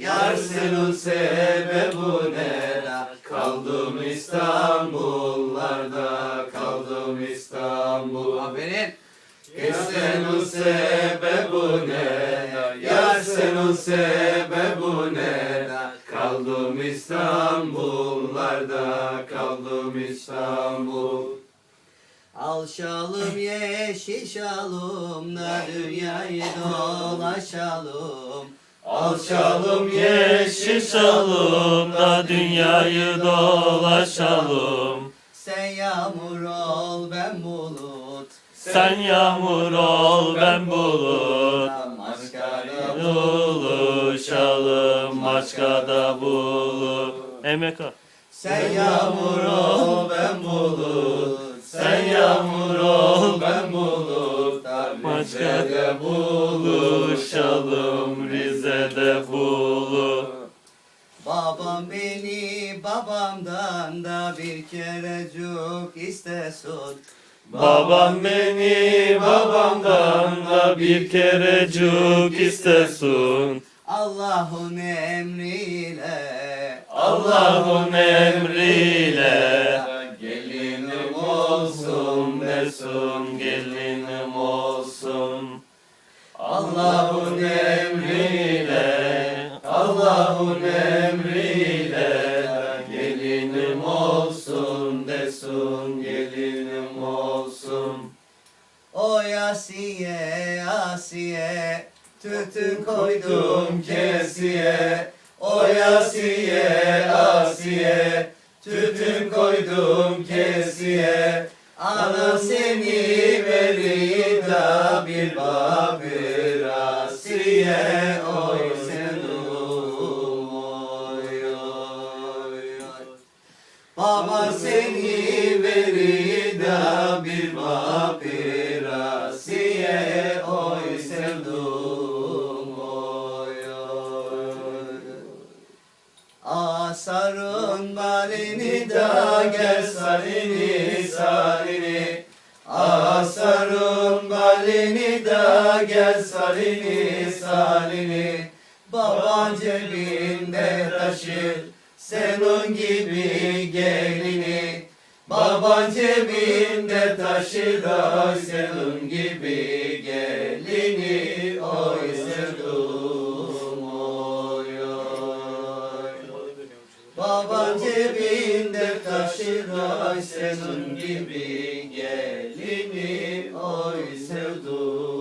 Yar senin sebebune Kaldım İstanbullarda Kaldım İstanbul. Aferin. Yar senin sebebune Yar senin sebebune Kaldım İstanbullarda Kaldım İstanbul. Al şalım yeşil şalım da dünyayı dolaşalım. Alçalım yeşil şalım da dünyayı dolaşalım. Sen yağmur ol ben bulut. Sen yağmur ol ben bulut. Maskara Buluşalım Maçka'da bulup Emeka Sen yağmur ol ben bulut. Sen yağmur ol ben bulut Maçka'da Maçka'da buluşalım beni babamdan da bir kerecik istesin. Babam beni babamdan da bir kerecik istesin Allah'ın emriyle Allah'ın emriyle. Gelinim olsun desin gelinim olsun. Allah'ın emriyle Allah'ın emriyle gelinim olsun. O Asiye Asiye Tütün koydum kesiye. O Asiye Asiye Tütün koydum kesiye. Ana seni veri da bir babır seni veri da bir babir Asiye oy sevdum oy oy. Asarın balini da gel salini salini Asarın balini da gel salini salini Baban cebinde taşır senin gibi gelini Baban cebinde taşır da gibi gelini Oy sevdum oy oy. Baban cebinde taşır da gibi gelini Oy sevdum